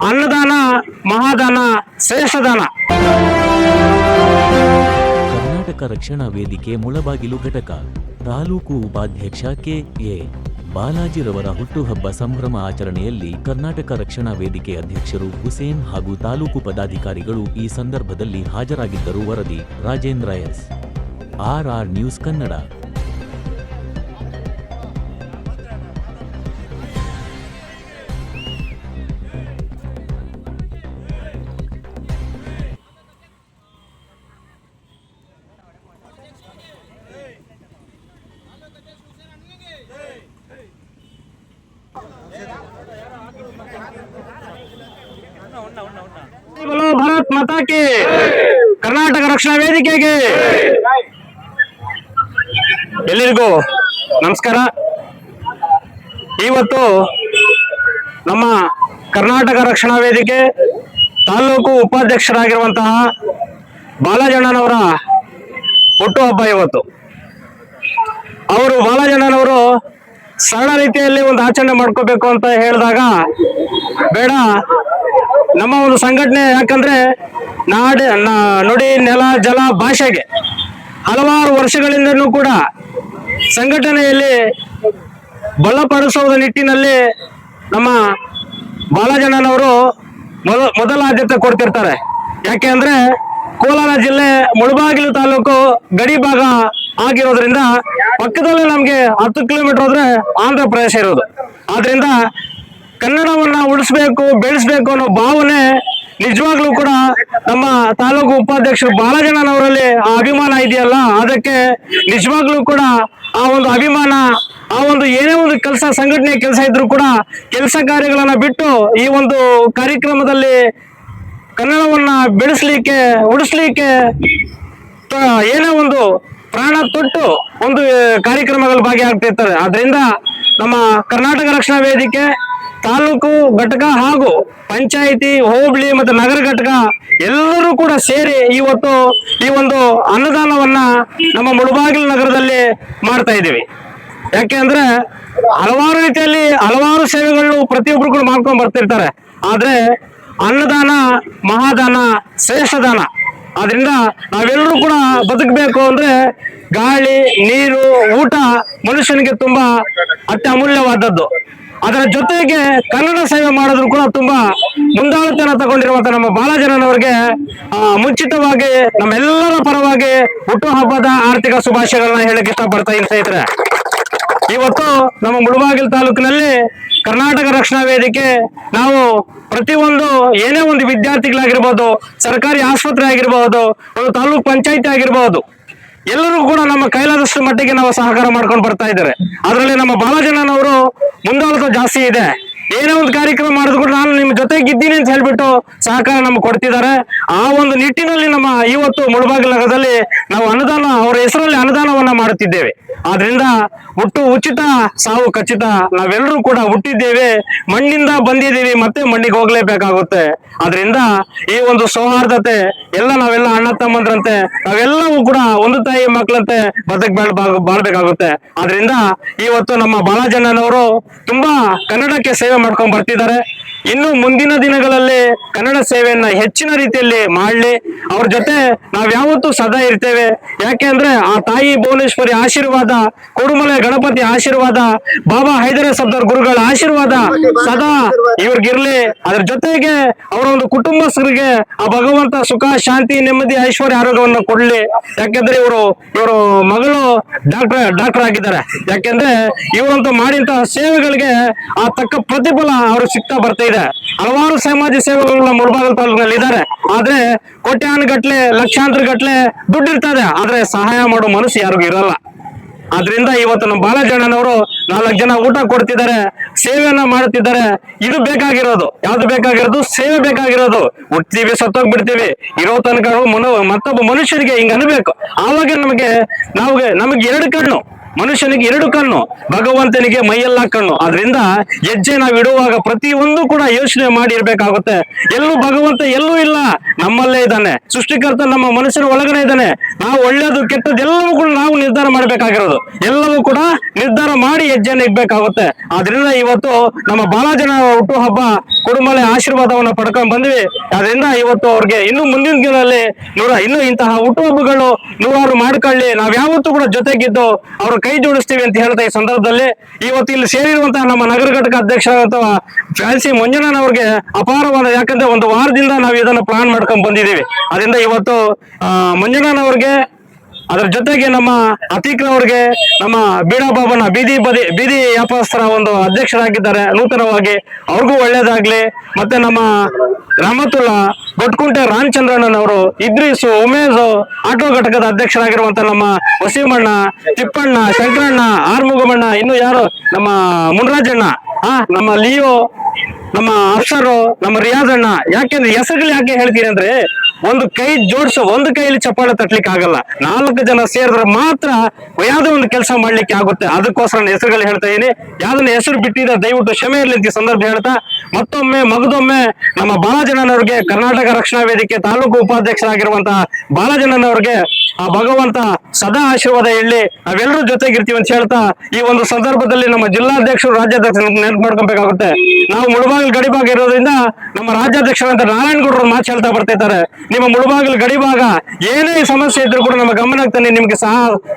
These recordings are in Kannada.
ಅನ್ನದಾನ, ಮಹಾದಾನ ಶ್ರೇಷ್ಠದಾನ ಕರ್ನಾಟಕ ರಕ್ಷಣಾ ವೇದಿಕೆ ಮುಳಬಾಗಿಲು ಘಟಕ, ತಾಲೂಕು ಉಪಾಧ್ಯಕ್ಷ ಕೆ ಎ ಬಾಲಾಜಿರವರ ಹುಟ್ಟುಹಬ್ಬ ಸಂಭ್ರಮ ಆಚರಣೆಯಲ್ಲಿ ಕರ್ನಾಟಕ ರಕ್ಷಣಾ ವೇದಿಕೆ ಅಧ್ಯಕ್ಷರು ಹುಸೇನ್ ಹಾಗೂ ತಾಲೂಕು ಪದಾಧಿಕಾರಿಗಳು ಈ ಸಂದರ್ಭದಲ್ಲಿ ಹಾಜರಾಗಿದ್ದರು ವರದಿ Rajendra S. R R news Kannada. Bharat ಮಾತಾಕಿ. Karnataka ರಕ್ಷಣಾ ವೇದಿಕೆಗೆ. ಎಲ್ಲರಿಗೂ ನಮಸ್ಕಾರ. ಇವತ್ತು ನಮ್ಮ ಕರ್ನಾಟಕ ರಕ್ಷಣಾ ವೇದಿಕೆ ತಾಲ್ಲೂಕು ಉಪಾಧ್ಯಕ್ಷರಾಗಿರುವಂತಹ ಬಾಲಾಜಣ್ಣನವರ ಹುಟ್ಟುಹಬ್ಬ ಇವತ್ತು. ಅವರು ಬಾಲಜಣ್ಣನವರು ಸರಳ ರೀತಿಯಲ್ಲಿ ಒಂದು ಆಚರಣೆ ಮಾಡ್ಕೋಬೇಕು ಅಂತ ಹೇಳಿದಾಗ ಬೇಡ ನಮ್ಮ ಒಂದು ಸಂಘಟನೆ ಯಾಕಂದ್ರೆ ನಾಡ ನುಡಿ ನೆಲ ಜಲ ಭಾಷೆಗೆ ಹಲವಾರು ವರ್ಷಗಳಿಂದನೂ ಕೂಡ ಸಂಘಟನೆಯಲ್ಲಿ ಬಲಪಡಿಸುವ ನಿಟ್ಟಿನಲ್ಲಿ ನಮ್ಮ ಬಾಲಜನನವರು ಮೊದ ಮೊದಲ ಆದ್ಯತೆ ಕೊಡ್ತಿರ್ತಾರೆ. ಯಾಕೆ ಅಂದ್ರೆ ಕೋಲಾರ ಜಿಲ್ಲೆ ಮುಳಬಾಗಿಲು ತಾಲೂಕು ಗಡಿ ಭಾಗ ಆಗಿರೋದ್ರಿಂದ ಪಕ್ಕದಲ್ಲಿ ನಮ್ಗೆ ಹತ್ತು ಕಿಲೋಮೀಟರ್ ಹೋದ್ರೆ ಆಂಧ್ರ ಪ್ರದೇಶ ಇರೋದು. ಆದ್ರಿಂದ ಕನ್ನಡವನ್ನ ಉಳಿಸ್ಬೇಕು, ಬೆಳೆಸ್ಬೇಕು ಅನ್ನೋ ಭಾವನೆ ನಿಜವಾಗ್ಲೂ ಕೂಡ ನಮ್ಮ ತಾಲೂಕು ಉಪಾಧ್ಯಕ್ಷರು ಬಾಲಜನವರಲ್ಲಿ ಆ ಅಭಿಮಾನ ಇದೆಯಲ್ಲ? ಅದಕ್ಕೆ ನಿಜವಾಗ್ಲೂ ಕೂಡ ಆ ಒಂದು ಅಭಿಮಾನ, ಆ ಒಂದು ಏನೇ ಒಂದು ಕೆಲಸ, ಸಂಘಟನೆ ಕೆಲಸ ಇದ್ರೂ ಕೂಡ ಕೆಲಸ ಕಾರ್ಯಗಳನ್ನ ಬಿಟ್ಟು ಈ ಒಂದು ಕಾರ್ಯಕ್ರಮದಲ್ಲಿ ಕನ್ನಡವನ್ನ ಬೆಳೆಸ್ಲಿಕ್ಕೆ ಉಡಿಸ್ಲಿಕ್ಕೆ ಏನೇ ಒಂದು ಪ್ರಾಣ ತೊಟ್ಟು ಒಂದು ಕಾರ್ಯಕ್ರಮಗಳು ಭಾಗಿಯಾಗ್ತಿರ್ತಾರೆ ಆದ್ರಿಂದ ನಮ್ಮ ಕರ್ನಾಟಕ ರಕ್ಷಣಾ ವೇದಿಕೆ ತಾಲೂಕು ಘಟಕ ಹಾಗೂ ಪಂಚಾಯಿತಿ, ಹೋಬಳಿ ಮತ್ತು ನಗರ ಘಟಕ ಎಲ್ಲರೂ ಕೂಡ ಸೇರಿ ಇವತ್ತು ಈ ಒಂದು ಅನ್ನದಾನವನ್ನ ನಮ್ಮ ಮುಳುಬಾಗಿಲು ನಗರದಲ್ಲಿ ಮಾಡ್ತಾ ಇದ್ದೀವಿ. ಯಾಕೆ ಅಂದ್ರೆ ಹಲವಾರು ರೀತಿಯಲ್ಲಿ ಹಲವಾರು ಸೇವೆಗಳನ್ನು ಪ್ರತಿಯೊಬ್ಬರು ಕೂಡ ಮಾಡ್ಕೊಂಡು ಬರ್ತಿರ್ತಾರೆ. ಆದ್ರೆ ಅನ್ನದಾನ, ಮಹಾದಾನ ಶ್ರೇಷ್ಠ ದಾನ ಆದ್ರಿಂದ ನಾವೆಲ್ಲರೂ ಕೂಡ ಬದುಕಬೇಕು ಅಂದ್ರೆ ಗಾಳಿ ನೀರು ಊಟ ಮನುಷ್ಯನಿಗೆ ತುಂಬಾ ಅತ್ಯಮೂಲ್ಯವಾದದ್ದು. ಅದರ ಜೊತೆಗೆ ಕನ್ನಡ ಸೇವೆ ಮಾಡೋದ್ರು ಕೂಡ ತುಂಬಾ ಮುಂದಾಳುತನ ತಗೊಂಡಿರುವಂತ ನಮ್ಮ ಬಾಲಾಜನವರಿಗೆ ಆ, ಮುಂಚಿತವಾಗಿ ನಮ್ಮೆಲ್ಲರ ಪರವಾಗಿ ಹುಟ್ಟುಹಬ್ಬದ ಆರ್ಥಿಕ ಶುಭಾಶಯಗಳನ್ನ ಹೇಳಕ್ ಇಷ್ಟಪಡ್ತಾ ಇನ್ ಸ್ನೇಹಿತರೆ. ಇವತ್ತು ನಮ್ಮ ಮುಳುಬಾಗಿಲು ತಾಲೂಕಿನಲ್ಲಿ ಕರ್ನಾಟಕ ರಕ್ಷಣಾ ವೇದಿಕೆ, ನಾವು ಪ್ರತಿಯೊಂದು ಏನೇ ಒಂದು ವಿದ್ಯಾರ್ಥಿಗಳಾಗಿರ್ಬೋದು, ಸರ್ಕಾರಿ ಆಸ್ಪತ್ರೆ ಆಗಿರ್ಬೋದು, ಒಂದು ತಾಲೂಕ್ ಪಂಚಾಯತಿ ಆಗಿರ್ಬೋದು, ಎಲ್ಲರೂ ಕೂಡ ನಮ್ಮ ಕೈಲಾದಷ್ಟು ಮಟ್ಟಿಗೆ ನಾವು ಸಹಕಾರ ಮಾಡ್ಕೊಂಡು ಬರ್ತಾ ಇದ್ದಾರೆ. ಅದರಲ್ಲಿ ನಮ್ಮ ಬಾಲಜನನವರು ಮುಂದಾಳತ ಜಾಸ್ತಿ ಇದೆ. ಏನೇ ಒಂದು ಕಾರ್ಯಕ್ರಮ ಮಾಡಿದ್ರು ನಾನು ನಿಮ್ಮ ಜೊತೆಗಿದ್ದೀನಿ ಅಂತ ಹೇಳ್ಬಿಟ್ಟು ಸಹಕಾರ ನಮ್ಗೆ ಕೊಡ್ತಿದ್ದಾರೆ. ಆ ಒಂದು ನಿಟ್ಟಿನಲ್ಲಿ ನಮ್ಮ ಇವತ್ತು ಮುಳಬಾಗಿಲು ನಾವು ಅನುದಾನ, ಅವರ ಹೆಸರಲ್ಲಿ ಅನುದಾನವನ್ನ ಮಾಡುತ್ತಿದ್ದೇವೆ. ಆದ್ರಿಂದ ಹುಟ್ಟು ಉಚಿತ, ಸಾವು ಖಚಿತ, ನಾವೆಲ್ಲರೂ ಕೂಡ ಹುಟ್ಟಿದ್ದೇವೆ. ಮಣ್ಣಿಂದ ಬಂದಿದ್ದೀವಿ, ಮತ್ತೆ ಮಣ್ಣಿಗೆ ಹೋಗ್ಲೇಬೇಕಾಗುತ್ತೆ. ಆದ್ರಿಂದ ಈ ಒಂದು ಸೌಹಾರ್ದತೆ, ಎಲ್ಲ ನಾವೆಲ್ಲ ಅಣ್ಣ ತಮ್ಮಂದ್ರಂತೆ, ನಾವೆಲ್ಲವೂ ಕೂಡ ಒಂದು ತಾಯಿ ಮಕ್ಕಳಂತೆ ಬದುಕ್ ಬಾಳ್, ಬಾಳ್ಬೇಕಾಗುತ್ತೆ. ಆದ್ರಿಂದ ಇವತ್ತು ನಮ್ಮ ಬಾಲಾಜಣ್ಣನವರು ತುಂಬಾ ಕನ್ನಡಕ್ಕೆ ಸೇವೆ ಮಾಡ್ಕೊಂಡ್ ಬರ್ತಿದ್ದಾರೆ ಇನ್ನು ಮುಂದಿನ ದಿನಗಳಲ್ಲಿ ಕನ್ನಡ ಸೇವೆಯನ್ನ ಹೆಚ್ಚಿನ ರೀತಿಯಲ್ಲಿ ಮಾಡಲಿ. ಅವ್ರ ಜೊತೆ ನಾವ್ ಯಾವತ್ತೂ ಸದಾ ಇರ್ತೇವೆ. ಯಾಕೆ ಅಂದ್ರೆ ಆ ತಾಯಿ ಭುವನೇಶ್ವರಿ ಆಶೀರ್ವಾದ ಕೊಡುಮಲೆ ಗಣಪತಿ ಆಶೀರ್ವಾದ, ಬಾಬಾ ಹೈದರ ಸಬ್ದರ್ ಗುರುಗಳ ಆಶೀರ್ವಾದ ಸದಾ ಇವ್ರಿಗಿರ್ಲಿ. ಅದ್ರ ಜೊತೆಗೆ ಅವರ ಒಂದು ಕುಟುಂಬಸ್ಥರಿಗೆ ಆ ಭಗವಂತ ಸುಖ, ಶಾಂತಿ, ನೆಮ್ಮದಿ, ಐಶ್ವರ್ಯ ಆರೋಗ್ಯವನ್ನು ಕೊಡ್ಲಿ. ಯಾಕೆಂದ್ರೆ ಇವರು ಇವರು ಮಗಳು ಡಾಕ್ಟರ್ ಡಾಕ್ಟರ್ ಆಗಿದ್ದಾರೆ ಯಾಕೆಂದ್ರೆ ಇವರಂತೂ ಮಾಡಿದಂತಹ ಸೇವೆಗಳಿಗೆ ಆ ತಕ್ಕ ಪ್ರತಿಫಲ ಅವರು ಸಿಗ್ತಾ ಬರ್ತಾ ಹಲವಾರು ಸಮಾಜ ಸೇವೆಗಳ ಮುಳಬಾಗಲ್ ತಾಲೂಕಿನಲ್ಲಿ ಇದ್ದಾರೆ. ಆದ್ರೆ ಕೋಟ್ಯಾನ್ ಗಟ್ಲೆ, ಲಕ್ಷಾಂತರ ಗಟ್ಲೆ ದುಡ್ಡು ಇರ್ತದೆ. ಆದ್ರೆ ಸಹಾಯ ಮಾಡೋ ಮನಸ್ಸು ಯಾರಿಗೂ ಇರಲ್ಲ. ಆದ್ರಿಂದ ಇವತ್ತು ನಮ್ಮ ಬಾಲಜಣ್ಣನವರು ನಾಲ್ಕು ಜನ ಊಟ ಕೊಡ್ತಿದ್ದಾರೆ, ಸೇವೆಯನ್ನ ಮಾಡುತ್ತಿದ್ದಾರೆ. ಇದು ಬೇಕಾಗಿರೋದು. ಯಾವ್ದು ಬೇಕಾಗಿರೋದು? ಸೇವೆ ಬೇಕಾಗಿರೋದು. ಹುಟ್ತೀವಿ, ಸತ್ತೋಗ್ಬಿಡ್ತೀವಿ. ಇರೋ ತನಕ ಮನೋ ಮತ್ತೊಬ್ಬ ಮನುಷ್ಯರಿಗೆ ಹಿಂಗ ಅನ್ಬೇಕು. ಆವಾಗ ನಮಗೆ ನಾವು ನಮಗೆ ಎರಡು ಕಣ್ಣು. ಮನುಷ್ಯನಿಗೆ ಎರಡು ಕಣ್ಣು, ಭಗವಂತನಿಗೆ ಮೈಯೆಲ್ಲ ಕಣ್ಣು. ಅದರಿಂದ ಹೆಜ್ಜೆ ನಾವು ಇಡುವಾಗ ಪ್ರತಿಯೊಂದು ಕೂಡ ಯೋಚನೆ ಮಾಡಿ ಇರ್ಬೇಕಾಗುತ್ತೆ ಎಲ್ಲೂ ಭಗವಂತ ಎಲ್ಲೂ ಇಲ್ಲ. ನಮ್ಮಲ್ಲೇ ಇದ್ದಾನೆ. ಸೃಷ್ಟಿಕರ್ತ ನಮ್ಮ ಮನುಷ್ಯನ ಒಳಗಡೆ ಇದ್ದಾನೆ. ನಾವು ಒಳ್ಳೇದು ಕೆಟ್ಟದ್ದು ಎಲ್ಲವೂ ಕೂಡ ನಾವು ನಿರ್ಧಾರ ಮಾಡಬೇಕಾಗಿರೋದು. ಎಲ್ಲವೂ ಕೂಡ ನಿರ್ಧಾರ ಮಾಡಿ ಹೆಜ್ಜೆಯನ್ನು ಇಡ್ಬೇಕಾಗುತ್ತೆ. ಆದ್ರಿಂದ ಇವತ್ತು ನಮ್ಮ ಬಹಳ ಜನ ಹುಟ್ಟು ಹಬ್ಬ ಕುಡುಂಬಲೆ ಆಶೀರ್ವಾದವನ್ನ ಪಡ್ಕೊಂಡ್ ಬಂದ್ವಿ. ಅದರಿಂದ ಇವತ್ತು ಅವ್ರಿಗೆ ಇನ್ನು ಮುಂದಿನ ದಿನದಲ್ಲಿ ನೂರ, ಇನ್ನು ಇಂತಹ ಹುಟ್ಟುಹಬ್ಬಗಳು ನೂರಾರು ಮಾಡ್ಕೊಳ್ಳಿ. ನಾವ್ ಯಾವತ್ತೂ ಕೂಡ ಜೊತೆಗಿದ್ದು ಅವ್ರ ಕೈ ಜೋಡಿಸ್ತೀವಿ ಅಂತ ಹೇಳ್ತಾ ಈ ಸಂದರ್ಭದಲ್ಲಿ. ಇವತ್ತು ಇಲ್ಲಿ ಸೇರಿರುವಂತಹ ನಮ್ಮ ನಗರ ಘಟಕ ಅಧ್ಯಕ್ಷ ಅಥವಾ ಫ್ಯಾನ್ಸಿ ಅವ್ರಿಗೆ ಅಪಾರವಾದ ಯಾಕಂದ್ರೆ ಒಂದು ವಾರದಿಂದ ನಾವು ಇದನ್ನ ಪ್ಲಾನ್ ಮಾಡ್ಕೊಂಡ್ ಬಂದಿದ್ದೀವಿ. ಅದರಿಂದ ಇವತ್ತು ಮಂಜುನಾಥ್ ಮಂಜಣ್ಣನವ್ರಿಗೆ ಅದ್ರ ಜೊತೆಗೆ ನಮ್ಮ ಅತೀಕ್ರವ್ರಿಗೆ ನಮ್ಮ ಬೀಡಾ ಬಾಬನ ಬೀದಿ ಬದಿ, ಬೀದಿ ವ್ಯಾಪಾರಸ್ಥರ ಒಂದು ಅಧ್ಯಕ್ಷರಾಗಿದ್ದಾರೆ. ನೂತನವಾಗಿ ಅವ್ರಿಗೂ ಒಳ್ಳೇದಾಗ್ಲಿ. ಮತ್ತೆ ನಮ್ಮ ರಹಮತುಲ್ಲಾ ಗೊಟ್ಕುಂಟೆ ರಾಮಚಂದ್ರಣ್ಣನವರು ಇದ್ರೀಸು ಉಮೇಶ್ ಆಟೋ ಘಟಕದ ಅಧ್ಯಕ್ಷರಾಗಿರುವಂತ ನಮ್ಮ ವಸೀಮಣ್ಣ, ತಿಪ್ಪಣ್ಣ, ಶಂಕರಣ್ಣ, ಆರ್ಮುಗಮಣ್ಣ, ಇನ್ನು ಯಾರು? ನಮ್ಮ ಮುನ್ರಾಜಣ್ಣ. ಹಾ ನಮ್ಮ ಲಿಯೋ, ನಮ್ಮ ಅಫ್ಸರು, ನಮ್ಮ ರಿಯಾಜಣ್ಣ. ಯಾಕೆಂದ್ರೆ ಹೆಸರುಗಳು ಯಾಕೆ ಹೇಳ್ತೀನಿ ಅಂದ್ರೆ ಒಂದು ಕೈ ಜೋಡಿಸ, ಒಂದು ಕೈಯಲ್ಲಿ ಚಪ್ಪಾಳೆ ತಟ್ಲಿಕ್ಕೆ ಆಗಲ್ಲ. ನಾಲ್ಕು ಜನ ಸೇರಿದ್ರೆ ಮಾತ್ರ ಯಾವ್ದೋ ಒಂದು ಕೆಲಸ ಮಾಡ್ಲಿಕ್ಕೆ ಆಗುತ್ತೆ. ಅದಕ್ಕೋಸ್ಕರ ನಾನು ಹೆಸರುಗಳು ಹೇಳ್ತಾ ಇದೀನಿ. ಯಾವ್ದನ್ನ ಹೆಸರು ಬಿಟ್ಟಿದ್ರೆ ದಯವಿಟ್ಟು ಕ್ಷಮೆ ಇರಲಿ ಸಂದರ್ಭ ಹೇಳ್ತಾ, ಮತ್ತೊಮ್ಮೆ ಮಗದೊಮ್ಮೆ ನಮ್ಮ ಬಾಲಜನನವ್ರಿಗೆ ಕರ್ನಾಟಕ ರಕ್ಷಣಾ ವೇದಿಕೆ ತಾಲೂಕು ಉಪಾಧ್ಯಕ್ಷರಾಗಿರುವಂತಹ ಬಾಲಜನನವ್ರಿಗೆ ಆ ಭಗವಂತ ಸದಾ ಆಶೀರ್ವಾದ ಹೇಳಿ ನಾವೆಲ್ಲರೂ ಜೊತೆಗಿರ್ತೀವಿ ಅಂತ ಹೇಳ್ತಾ, ಈ ಒಂದು ಸಂದರ್ಭದಲ್ಲಿ ನಮ್ಮ ಜಿಲ್ಲಾಧ್ಯಕ್ಷರು, ರಾಜ್ಯಾಧ್ಯಕ್ಷರು ನೆನಪು ಮಾಡ್ಕೊಬೇಕಾಗುತ್ತೆ. ನಾವು ಮುಳಬಾಗಿಲು ಗಡಿಭಾಗ ಇರೋದ್ರಿಂದ ನಮ್ಮ ರಾಜ್ಯಾಧ್ಯಕ್ಷರಂತ ನಾರಾಯಣಗೌಡರು ಮಾತು ಹೇಳ್ತಾ ಬರ್ತಿದ್ದಾರೆ ನಿಮ್ಮ ಮುಳುಬಾಗಿಲು ಗಡಿಭಾಗ ಏನೇ ಸಮಸ್ಯೆ ಇದ್ರು ಕೂಡ ನಮ್ಮ ಗಮನಕ್ಕೆ ಆಗ್ತಾನೆ ನಿಮ್ಗೆ ಸಹ,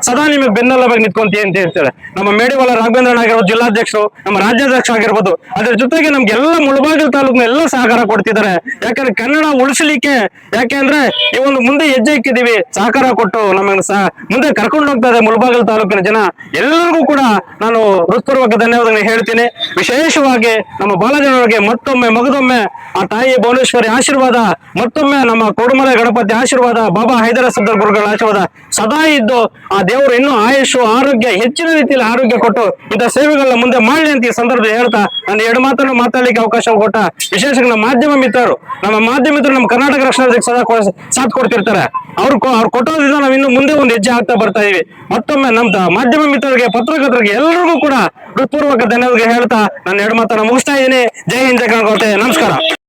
ಸದಾ ನಿಮಗೆ ಬೆನ್ನಲ್ಲವಾಗಿ ನಿಂತ್ಕೊಂತೀಯ ಅಂತ ಹೇಳ್ತಾರೆ. ನಮ್ಮ ಮೇಡಿವಾಳ ರಾಘವೇಂದ್ರನ್ ಆಗಿರ್ಬೋದು ಜಿಲ್ಲಾಧ್ಯಕ್ಷರು, ನಮ್ಮ ರಾಜ್ಯಾಧ್ಯಕ್ಷ ಆಗಿರ್ಬೋದು, ಅದ್ರ ಜೊತೆಗೆ ನಮ್ಗೆಲ್ಲ ಮುಳುಬಾಗಿಲು ತಾಲೂಕಿನ ಎಲ್ಲ ಸಹಕಾರ ಕೊಡ್ತಿದ್ದಾರೆ. ಯಾಕಂದ್ರೆ ಕನ್ನಡ ಉಳಿಸಲಿಕ್ಕೆ, ಯಾಕೆಂದ್ರೆ ಈ ಒಂದು ಮುಂದೆ ಹೆಜ್ಜೆ ಇಕ್ಕಿದೀವಿ ಸಹಕಾರ ಕೊಟ್ಟು ನಮಗೆ ಸಹ ಮುಂದೆ ಕರ್ಕೊಂಡು ಹೋಗ್ತಾ ಇದೆ ಮುಳಬಾಗಿಲು ತಾಲೂಕಿನ ಜನ. ಎಲ್ಲರಿಗೂ ಕೂಡ ನಾನು ಹೃತ್ಪೂರ್ವಕ ಧನ್ಯವಾದಗಳನ್ನ ಹೇಳ್ತೀನಿ. ವಿಶೇಷವಾಗಿ ನಮ್ಮ ಬಾಲಜನರಿಗೆ ಮತ್ತೊಮ್ಮೆ, ಮಗದೊಮ್ಮೆ ಆ ತಾಯಿ ಭುವನೇಶ್ವರಿ ಆಶೀರ್ವಾದ, ಮತ್ತೊಮ್ಮೆ ನಮ್ಮ ಕೊಡುಮಲೆ ಗಣಪತಿ ಆಶೀರ್ವಾದ ಬಾಬಾ ಹೈದರ ಸದ್ದರ್ ಗುರುಗಳ ಆಶೀರ್ವಾದ ಸದಾ ಇದ್ದು ಆ ದೇವರು ಇನ್ನೂ ಆಯುಷು, ಆರೋಗ್ಯ, ಹೆಚ್ಚಿನ ರೀತಿಯಲ್ಲಿ ಆರೋಗ್ಯ ಕೊಟ್ಟು ಇಂಥ ಸೇವೆಗಳನ್ನ ಮುಂದೆ ಮಾಡಲಿ ಅಂತ ಈ ಸಂದರ್ಭದಲ್ಲಿ ಹೇಳ್ತಾ ನಾನು ಎರಡು ಮಾತನ್ನು ಮಾತಾಡಲಿಕ್ಕೆ ಅವಕಾಶ ಕೊಟ್ಟ ವಿಶೇಷ ನಮ್ಮ ಮಾಧ್ಯಮ ಮಿತ್ರರು, ನಮ್ಮ ಮಾಧ್ಯಮ ಮಿತ್ರರು ನಮ್ಮ ಕರ್ನಾಟಕ ರಕ್ಷಣಾ ಸದಾ ಸಾಥ್ ಕೊಡ್ತಿರ್ತಾರೆ. ಅವ್ರು ಅವ್ರು ಕೊಟ್ಟೋದ್ರಿಂದ ನಾವು ಇನ್ನು ಮುಂದೆ ಒಂದು ಹೆಜ್ಜೆ ಆಗ್ತಾ ಬರ್ತಾ ಇದೀವಿ ಮತ್ತೊಮ್ಮೆ ನಮ್ಮ ಮಾಧ್ಯಮ ಮಿತ್ರರಿಗೆ, ಪತ್ರಕರ್ತರಿಗೆ ಎಲ್ಲರಿಗೂ ಕೂಡ ಹೃತ್ಪೂರ್ವಕ ಧನ್ಯವಾದ ಹೇಳ್ತಾ ನಾನು ಎರಡು ಮಾತನ್ನ ಮುಗಿಸ್ತಾ ಇದ್ದೀನಿ. ಜೈ ಹಿಂದ್ ಕರ್ನಾಟಕ ನಮಸ್ಕಾರ.